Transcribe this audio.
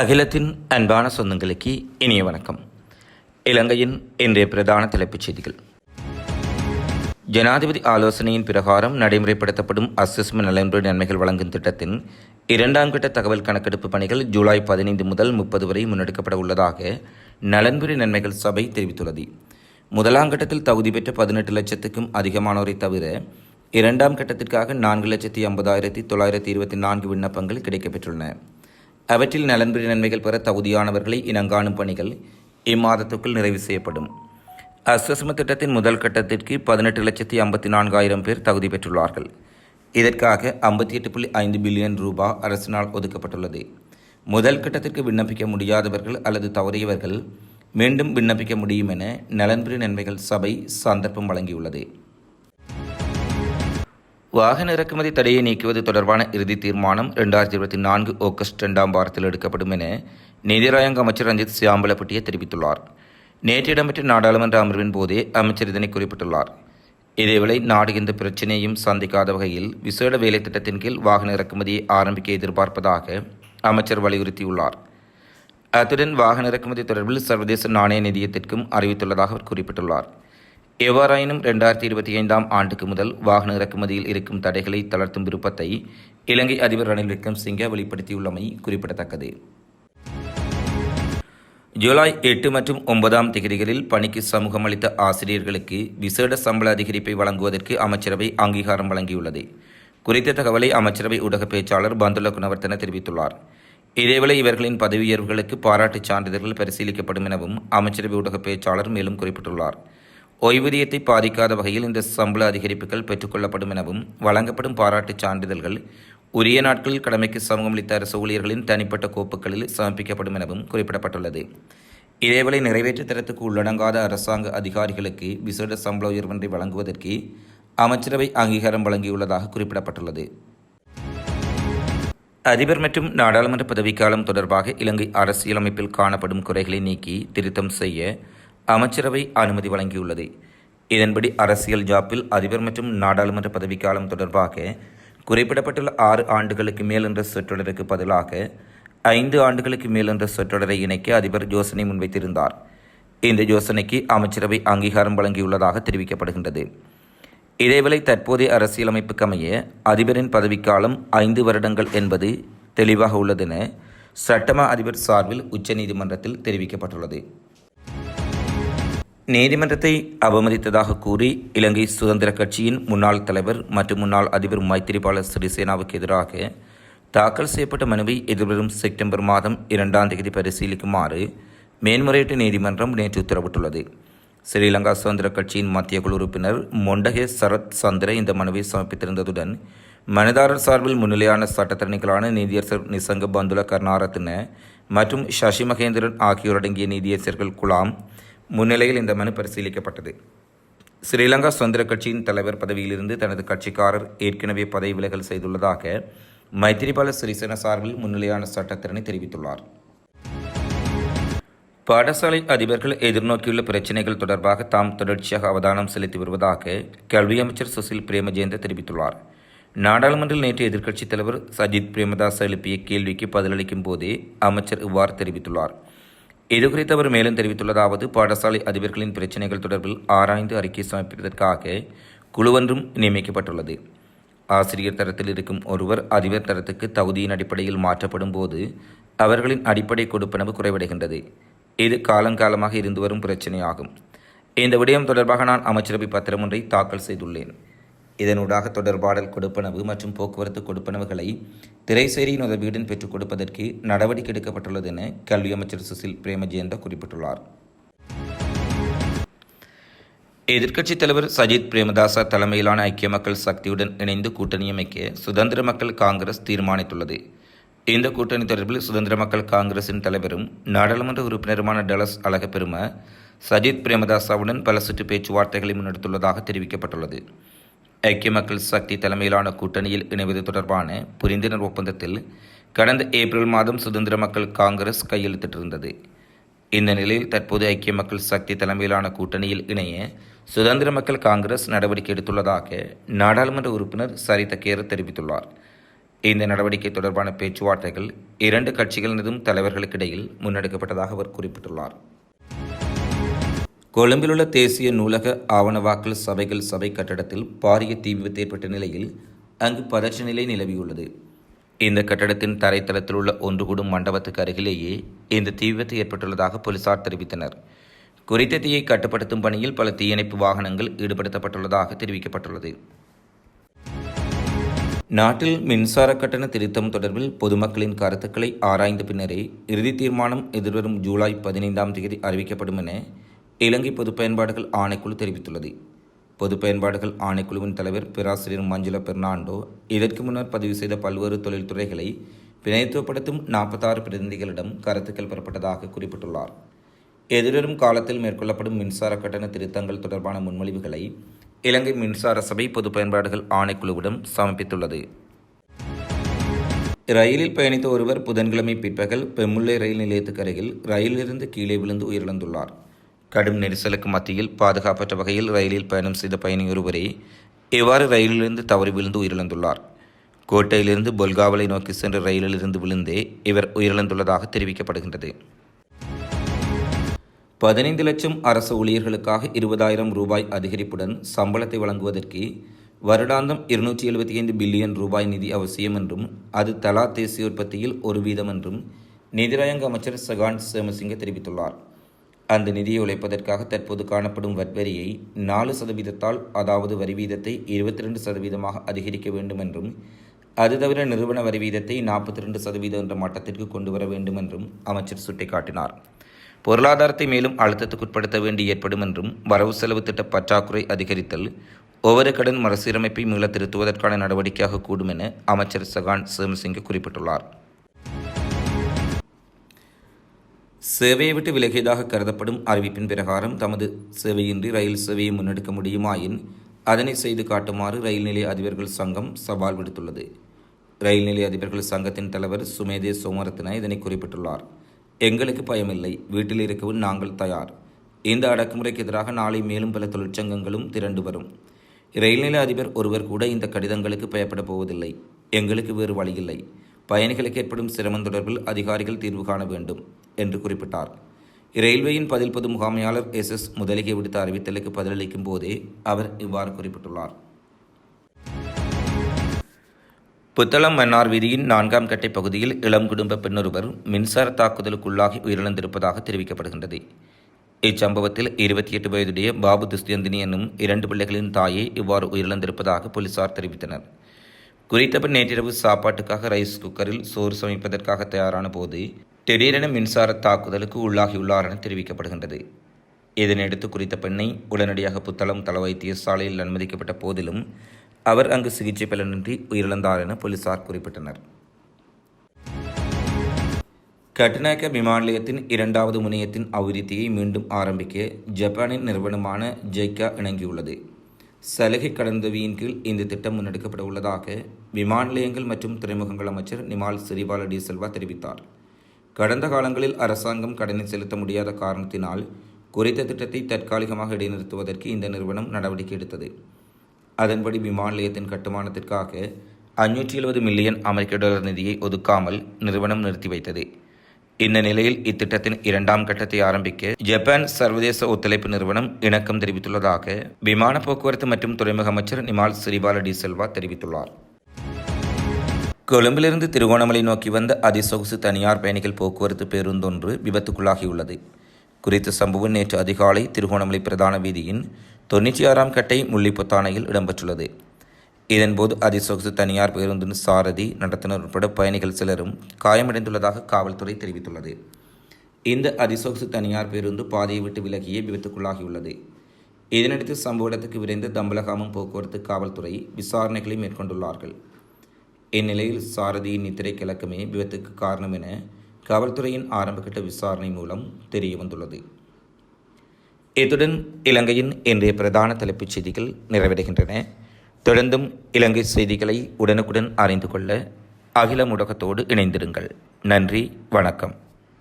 அகிலத்தின் அன்பான சொந்தங்களுக்கு இனிய வணக்கம். இலங்கையின் இன்றைய பிரதான தலைப்புச் செய்திகள். ஜனாதிபதி ஆலோசனையின் பிரகாரம் நடைமுறைப்படுத்தப்படும் அசஸ்மெண்ட் நலன்புரி நன்மைகள் வழங்கும் திட்டத்தின் இரண்டாம் கட்ட தகவல் கணக்கெடுப்பு பணிகள் ஜூலை பதினைந்து முதல் முப்பது வரை முன்னெடுக்கப்பட உள்ளதாக நலன்புரி நன்மைகள் சபை தெரிவித்துள்ளது. முதலாம் கட்டத்தில் தகுதி பெற்ற பதினெட்டு லட்சத்துக்கும் அதிகமானோரை தவிர இரண்டாம் கட்டத்திற்காக நான்கு லட்சத்தி ஐம்பதாயிரத்தி தொள்ளாயிரத்தி இருபத்தி நான்கு விண்ணப்பங்கள் கிடைக்கப்பெற்றுள்ளன. அவற்றில் நலன்புரி நன்மைகள் பெற தகுதியானவர்களை இனங்காணும் பணிகள் இம்மாதத்துக்குள் நிறைவு செய்யப்படும். அஸ்வசம திட்டத்தின் முதல் கட்டத்திற்கு பதினெட்டு லட்சத்தி ஐம்பத்தி நான்காயிரம் பேர் தகுதி பெற்றுள்ளார்கள். இதற்காக ஐம்பத்தி எட்டு புள்ளி ஐந்து பில்லியன் ரூபா அரசினால் ஒதுக்கப்பட்டுள்ளது. முதல் கட்டத்திற்கு விண்ணப்பிக்க முடியாதவர்கள் அல்லது தவறியவர்கள் மீண்டும் விண்ணப்பிக்க முடியும் என நலன்புரி நன்மைகள் சபை சந்தர்ப்பம் வழங்கியுள்ளது. வாகன இறக்குமதி தடையை நீக்குவது தொடர்பான இறுதி தீர்மானம் இரண்டாயிரத்தி இருபத்தி நான்கு ஆகஸ்ட் இரண்டாம் வாரத்தில் எடுக்கப்படும் என நீதிராயங்க அமைச்சர் ரஞ்சித் சியாம்பலப்பட்டிய தெரிவித்துள்ளார். நேற்று இடம்பெற்ற நாடாளுமன்ற அமர்வின் போதே அமைச்சர் இதனை குறிப்பிட்டுள்ளார். இதேவேளை நாடு இந்த பிரச்சினையும் சந்திக்காத வகையில் விசேட வேலை திட்டத்தின் கீழ் வாகன இறக்குமதியை ஆரம்பிக்க எதிர்பார்ப்பதாக அமைச்சர் வலியுறுத்தியுள்ளார். அத்துடன் வாகன இறக்குமதி தொடர்பில் சர்வதேச நாணய நிதியத்திற்கும் அறிவித்துள்ளதாக அவர் குறிப்பிட்டுள்ளார். எவ்வாறாயினும் ரெண்டாயிரத்தி இருபத்தி ஐந்தாம் ஆண்டுக்கு முதல் வாகன இறக்குமதியில் இருக்கும் தடைகளை தளர்த்தும் விருப்பத்தை இலங்கை அதிபர் ரணில் விக்ரம்சிங்கே வெளிப்படுத்தியுள்ளமை குறிப்பிடத்தக்கது. ஜூலை எட்டு மற்றும் ஒன்பதாம் தேதிகளில் பணிக்கு சமூகம் அளித்த ஆசிரியர்களுக்கு விசேட சம்பள அதிகரிப்பை வழங்குவதற்கு அமைச்சரவை அங்கீகாரம் வழங்கியுள்ளது. குறித்த தகவலை அமைச்சரவை ஊடக பேச்சாளர் பந்துல குணவர்த்தன தெரிவித்துள்ளார். இதேவேளை இவர்களின் பதவி உயர்வுகளுக்கு பாராட்டுச் சான்றிதழ்கள் பரிசீலிக்கப்படும் எனவும் அமைச்சரவை ஊடக பேச்சாளர் மேலும் குறிப்பிட்டுள்ளார். ஓய்வூதியத்தை பாதிக்காத வகையில் இந்த சம்பள அதிகரிப்புகள் பெற்றுக்கொள்ளப்படும் எனவும் வழங்கப்படும் பாராட்டுச் சான்றிதழ்கள் உரிய நாட்களில் கடமைக்கு சமூகம் அளித்த அரசு ஊழியர்களின் தனிப்பட்ட கோப்புகளில் சமர்ப்பிக்கப்படும் எனவும் குறிப்பிடப்பட்டுள்ளது. இதேவேளை நிறைவேற்று தரத்துக்கு உள்ளடங்காத அரசாங்க அதிகாரிகளுக்கு விசேட சம்பள உயர்வொன்றை வழங்குவதற்கு அமைச்சரவை அங்கீகாரம் வழங்கியுள்ளதாக குறிப்பிடப்பட்டுள்ளது. அதிபர் மற்றும் நாடாளுமன்ற பதவிக்காலம் தொடர்பாக இலங்கை அரசியலமைப்பில் காணப்படும் குறைகளை நீக்கி திருத்தம் செய்ய அமைச்சரவை அனுமதி வழங்கியுள்ளது. இதன்படி அரசியல் ஜாப்பில் அதிபர் மற்றும் நாடாளுமன்ற பதவிக்காலம் தொடர்பாக குறிப்பிடப்பட்டுள்ள ஆறு ஆண்டுகளுக்கு மேல் என்ற சொற்றொடருக்கு பதிலாக ஐந்து ஆண்டுகளுக்கு மேல் என்ற சொற்றொடரை இணைக்க அதிபர் யோசனை முன்வைத்திருந்தார். இந்த யோசனைக்கு அமைச்சரவை அங்கீகாரம் வழங்கியுள்ளதாக தெரிவிக்கப்படுகின்றது. இதேவேளை தற்போதைய அரசியலமைப்புக்கு அமைய அதிபரின் பதவிக்காலம் ஐந்து வருடங்கள் என்பது தெளிவாக உள்ளதென சட்டமா அதிபர் சார்பில் உச்சநீதிமன்றத்தில் தெரிவிக்கப்பட்டுள்ளது. நீதிமன்றத்தை அவமதித்ததாக கூறி இலங்கை சுதந்திர கட்சியின் முன்னாள் தலைவர் மற்றும் முன்னாள் அதிபர் மைத்திரிபால சிறிசேனாவுக்கு எதிராக தாக்கல் செய்யப்பட்ட மனுவை எதிர்வரும் செப்டம்பர் மாதம் இரண்டாம் தேதி பரிசீலிக்குமாறு மேன்முறையீட்டு நீதிமன்றம் நேற்று உத்தரவிட்டுள்ளது. ஸ்ரீலங்கா சுதந்திர கட்சியின் மத்திய குழு உறுப்பினர் மொண்டகே சரத் சந்திர இந்த மனுவை சமர்ப்பித்திருந்ததுடன் மனுதாரர் சார்பில் முன்னிலையான சட்டத்தரணிகளான நீதியரசர் நிசங்க பந்துல கருணாரத்ன மற்றும் சசி மகேந்திரன் ஆகியோரடங்கிய நீதியரசர்கள் குலாம் முன்னிலையில் இந்த மனு பரிசீலிக்கப்பட்டது. ஸ்ரீலங்கா சுதந்திர கட்சியின் தலைவர் பதவியிலிருந்து தனது கட்சிக்காரர் ஏற்கனவே பதவி விலகல் செய்துள்ளதாக மைத்திரிபால சிறிசேன சார்பில் முன்னிலையான சட்டத்திறனை தெரிவித்துள்ளார். பாடசாலை அதிபர்கள் எதிர்நோக்கியுள்ள பிரச்சினைகள் தொடர்பாக தாம் தொடர்ச்சியாக அவதானம் செலுத்தி வருவதாக கல்வி அமைச்சர் சுசில் பிரேமஜெயந்த தெரிவித்துள்ளார். நாடாளுமன்றில் நேற்று எதிர்க்கட்சித் தலைவர் சஜித் பிரேமதாஸ் எழுப்பிய கேள்விக்கு பதிலளிக்கும் போதே அமைச்சர் இவ்வாறு தெரிவித்துள்ளார். இதுகுறித்து அவர் மேலும் தெரிவித்துள்ளதாவது பாடசாலை அதிபர்களின் பிரச்சினைகள் தொடர்பில் ஆராய்ந்து அறிக்கை சமர்ப்பிப்பதற்காக குழுவொன்றும் நியமிக்கப்பட்டுள்ளது. ஆசிரியர் தரத்தில் இருக்கும் ஒருவர் அதிபர் தரத்துக்கு தகுதியின் அடிப்படையில் மாற்றப்படும் போது அவர்களின் அடிப்படை கொடுப்பனவு குறைவடைகின்றது. இது காலங்காலமாக இருந்து வரும் பிரச்சனையாகும். இந்த விடயம் தொடர்பாக நான் அமைச்சரவை பத்திரம் ஒன்றை தாக்கல் செய்துள்ளேன். இதனூடாக தொடர்பாடல் கொடுப்பனவு மற்றும் போக்குவரத்து கொடுப்பனவுகளை திரைசேரியின் உதவியுடன் பெற்றுக் கொடுப்பதற்கு நடவடிக்கை எடுக்கப்பட்டுள்ளது என கல்வி அமைச்சர் சுசில் பிரேமஜெயந்த குறிப்பிட்டுள்ளார். எதிர்க்கட்சித் தலைவர் சஜித் பிரேமதாசா தலைமையிலான ஐக்கிய மக்கள் சக்தியுடன் இணைந்து கூட்டணி அமைக்க சுதந்திர மக்கள் காங்கிரஸ் தீர்மானித்துள்ளது. இந்த கூட்டணி தொடர்பில் சுதந்திர மக்கள் காங்கிரசின் தலைவரும் நாடாளுமன்ற உறுப்பினருமான டலஸ் அழகப்பெரும சஜித் பிரேமதாசாவுடன் பல சுற்று பேச்சுவார்த்தைகளை முன்னெடுத்துள்ளதாக தெரிவிக்கப்பட்டுள்ளது. ஐக்கிய மக்கள் சக்தி தலைமையிலான கூட்டணியில் இணைவது தொடர்பான புரிந்துணர்வு ஒப்பந்தத்தில் கடந்த ஏப்ரல் மாதம் சுதந்திர மக்கள் காங்கிரஸ் கையெழுத்திட்டிருந்தது. இந்த நிலையில் தற்போது ஐக்கிய மக்கள் சக்தி தலைமையிலான கூட்டணியில் இணைய சுதந்திர மக்கள் காங்கிரஸ் நடவடிக்கை எடுத்துள்ளதாக நாடாளுமன்ற உறுப்பினர் சரித கேர் தெரிவித்துள்ளார். இந்த நடவடிக்கை தொடர்பான பேச்சுவார்த்தைகள் இரண்டு கட்சிகளினதும் தலைவர்களுக்கிடையில் முன்னெடுக்கப்பட்டதாக அவர் குறிப்பிட்டுள்ளார். கொழும்பிலுள்ள தேசிய நூலக ஆவணவாக்கல் சபைகள் சபை கட்டடத்தில் பாரிய தீ விபத்து ஏற்பட்ட நிலையில் அங்கு பதற்ற நிலை நிலவியுள்ளது. இந்த கட்டடத்தின் தரைத்தளத்தில் உள்ள ஒன்று கூடும் மண்டபத்துக்கு அருகிலேயே இந்த தீ விபத்து ஏற்பட்டுள்ளதாக போலீசார் தெரிவித்தனர். குறித்த தீயை கட்டுப்படுத்தும் பணியில் பல தீயணைப்பு வாகனங்கள் ஈடுபடுத்தப்பட்டுள்ளதாக தெரிவிக்கப்பட்டுள்ளது. நாட்டில் மின்சார கட்டண திருத்தம் தொடர்பில் பொதுமக்களின் கருத்துக்களை ஆராய்ந்த பின்னரே இறுதி தீர்மானம் எதிர்வரும் ஜூலை பதினைந்தாம் தேதி அறிவிக்கப்படும் என இலங்கை பொது பயன்பாடுகள் ஆணைக்குழு தெரிவித்துள்ளது. பொது பயன்பாடுகள் ஆணைக்குழுவின் தலைவர் பேராசிரியர் மஞ்சுள பெர்னாண்டோ இதற்கு முன்னர் பதிவு செய்த பல்வேறு தொழில்துறைகளை பிணைத்துவப்படுத்தும் நாற்பத்தாறு பிரதிநிதிகளிடம் கருத்துக்கள் பெறப்பட்டதாக குறிப்பிட்டுள்ளார். எதிர்வரும் காலத்தில் மேற்கொள்ளப்படும் மின்சார கட்டண திருத்தங்கள் தொடர்பான முன்மொழிவுகளை இலங்கை மின்சார சபை பொது பயன்பாடுகள் ஆணைக்குழுவிடம் சமர்ப்பித்துள்ளது. ரயிலில் பயணித்த ஒருவர் புதன்கிழமை பிற்பகல் பெம்முல்லை ரயில் நிலையத்துக்கு அருகில் ரயிலிலிருந்து கீழே விழுந்து உயிரிழந்துள்ளார். கடும் நெரிசலுக்கு மத்தியில் பாதுகாப்பற்ற வகையில் ரயிலில் பயணம் செய்த பயணி ஒருவரே இவ்வாறு ரயிலிலிருந்து தவறி விழுந்து உயிரிழந்துள்ளார். கோட்டையிலிருந்து பொல்காவலை நோக்கி சென்ற ரயிலிலிருந்து விழுந்தே இவர் உயிரிழந்துள்ளதாக தெரிவிக்கப்படுகின்றது. பதினைந்து லட்சம் அரசு ஊழியர்களுக்காக இருபதாயிரம் ரூபாய் அதிகரிப்புடன் சம்பளத்தை வழங்குவதற்கு வருடாந்தம் இருநூற்றி எழுபத்தி ஐந்து பில்லியன் ரூபாய் நிதி அவசியம் என்றும் அது தலா தேசிய உற்பத்தியில் ஒரு வீதம் என்றும் நிதிராயங்க அமைச்சர் சகான் சேமசிங்க தெரிவித்துள்ளார். அந்த நிதியை உழைப்பதற்காக தற்போது காணப்படும் வட்வரியை நாலு சதவீதத்தால் அதாவது வரி வீதத்தை இருபத்தி ரெண்டு சதவீதமாக அதிகரிக்க வேண்டும் என்றும் அது தவிர நிறுவன வரி வீதத்தை நாற்பத்தி ரெண்டு சதவீதம் என்ற மட்டத்திற்கு கொண்டு வர வேண்டும் என்றும் அமைச்சர் சுட்டிக்காட்டினார். பொருளாதாரத்தை மேலும் அழுத்தத்துக்குட்படுத்த வேண்டி ஏற்படும் என்றும் வரவு செலவு திட்ட பற்றாக்குறை அதிகரித்தல் ஒவ்வொரு கடன் மறுசீரமைப்பை மீள திருத்துவதற்கான நடவடிக்கையாக கூடும் என அமைச்சர் சகான் சேமசிங்க குறிப்பிட்டுள்ளார். சேவையை விட்டு விலகியதாக கருதப்படும் அறிவிப்பின் பிரகாரம் தமது சேவையின்றி ரயில் சேவையை முன்னெடுக்க முடியுமாயின் அதனை செய்து காட்டுமாறு ரயில் நிலைய அதிபர்கள் சங்கம் சவால் விடுத்துள்ளது. ரயில் நிலைய அதிபர்கள் சங்கத்தின் தலைவர் சுமேதே சோமரத்ன இதனை குறிப்பிட்டுள்ளார். எங்களுக்கு பயமில்லை. வீட்டில் இருக்கவும் நாங்கள் தயார். இந்த அடக்குமுறைக்கு எதிராக நாளை மேலும் பல தொழிற்சங்கங்களும் திரண்டு வரும். ரயில் நிலைய அதிபர் ஒருவர் கூட இந்த கடிதங்களுக்கு பயப்பட போவதில்லை. எங்களுக்கு வேறு வழியில்லை. பயணிகளுக்கு ஏற்படும் சிரமம் தொடர்பில் அதிகாரிகள் தீர்வு காண வேண்டும் என்று குறிப்பிட்டார். ரயில்வேயின் பதில் பொது முகாமையாளர் எஸ் எஸ் முதலிகை விடுத்த அறிவித்தலுக்கு பதிலளிக்கும் போதே அவர் இவ்வாறு குறிப்பிட்டுள்ளார். புத்தளம் மன்னார் வீதியின் நான்காம் கட்டை பகுதியில் இளம் குடும்ப பெண்ணொருவர் மின்சார தாக்குதலுக்குள்ளாகி உயிரிழந்திருப்பதாக தெரிவிக்கப்படுகின்றது. இச்சம்பவத்தில் இருபத்தி எட்டு வயதுடைய பாபு துஸ்தியந்தினி என்னும் இரண்டு பிள்ளைகளின் தாயே இவ்வாறு உயிரிழந்திருப்பதாக போலீசார் தெரிவித்தனர். குறித்தபன் நேற்றிரவு சாப்பாட்டுக்காக ரைஸ் குக்கரில் சோறு சமைப்பதற்காக தயாரான போது திடீரென மின்சார தாக்குதலுக்கு உள்ளாகியுள்ளார் என தெரிவிக்கப்படுகின்றது. இதனையடுத்து குறித்த பெண்ணை உடனடியாக புத்தளம் தள வைத்தியசாலையில் அனுமதிக்கப்பட்ட போதிலும் அவர் அங்கு சிகிச்சை பலனின்றி உயிரிழந்தார் என போலீசார் குறிப்பிட்டனர். கட்டுநாயக்க விமான நிலையத்தின் இரண்டாவது முனையத்தின் அபிவிருத்தியை மீண்டும் ஆரம்பிக்க ஜப்பானின் நிறுவனமான ஜெய்கா இணங்கியுள்ளது. சலுகை கடந்தவியின் கீழ் இந்த திட்டம் முன்னெடுக்கப்பட உள்ளதாக விமான நிலையங்கள் மற்றும் துறைமுகங்கள் அமைச்சர் நிமால் சிறிபால டி செல்வா தெரிவித்தார். கடந்த காலங்களில் அரசாங்கம் கடனை செலுத்த முடியாத காரணத்தினால் குறித்த திட்டத்தை தற்காலிகமாக இடைநிறுத்துவதற்கு இந்த நிறுவனம் நடவடிக்கை எடுத்தது. அதன்படி விமான நிலையத்தின் கட்டுமானத்திற்காக அஞ்சூற்றி எழுபது மில்லியன் அமெரிக்க டாலர் நிதியை ஒதுக்காமல் நிறுவனம் நிறுத்தி வைத்தது. இந்த நிலையில் இத்திட்டத்தின் இரண்டாம் கட்டத்தை ஆரம்பிக்க ஜப்பான் சர்வதேச ஒத்துழைப்பு நிறுவனம் இணக்கம் தெரிவித்துள்ளதாக விமான போக்குவரத்து மற்றும் துறைமுக அமைச்சர் நிமால் சிறிபால டி செல்வா தெரிவித்துள்ளார். கொழும்பிலிருந்து திருகோணமலை நோக்கி வந்த அதிசொகுசு தனியார் பயணிகள் போக்குவரத்து பேருந்தொன்று விபத்துக்குள்ளாகியுள்ளது. குறித்த சம்பவம் நேற்று அதிகாலை திருகோணமலை பிரதான வீதியின் தொன்னூற்றி ஆறாம் கட்டை முள்ளிப்புத்தானையில் இடம்பெற்றுள்ளது. இதன்போது அதிசொகுசு தனியார் பேருந்தின் சாரதி நடத்துனர் உட்பட பயணிகள் சிலரும் காயமடைந்துள்ளதாக காவல்துறை தெரிவித்துள்ளது. இந்த அதிசொகுசு தனியார் பேருந்து பாதையை விட்டு விலகியே விபத்துக்குள்ளாகியுள்ளது. இதனடுத்து சம்பவ இடத்துக்கு விரைந்த தம்பலகாமம் போக்குவரத்து காவல்துறை விசாரணைகளை மேற்கொண்டுள்ளார்கள். இந்நிலையில் சாரதியின் நித்திரை கிழக்கமே விபத்துக்கு காரணம் என காவல்துறையின் ஆரம்பகட்ட விசாரணை மூலம் தெரிய வந்துள்ளது. இத்துடன் இலங்கையின் இன்றைய பிரதான தலைப்புச் செய்திகள் நிறைவடைகின்றன. தொடர்ந்தும் இலங்கை செய்திகளை உடனுக்குடன் அறிந்து கொள்ள அகில முடக்கத்தோடு இணைந்திருங்கள். நன்றி வணக்கம்.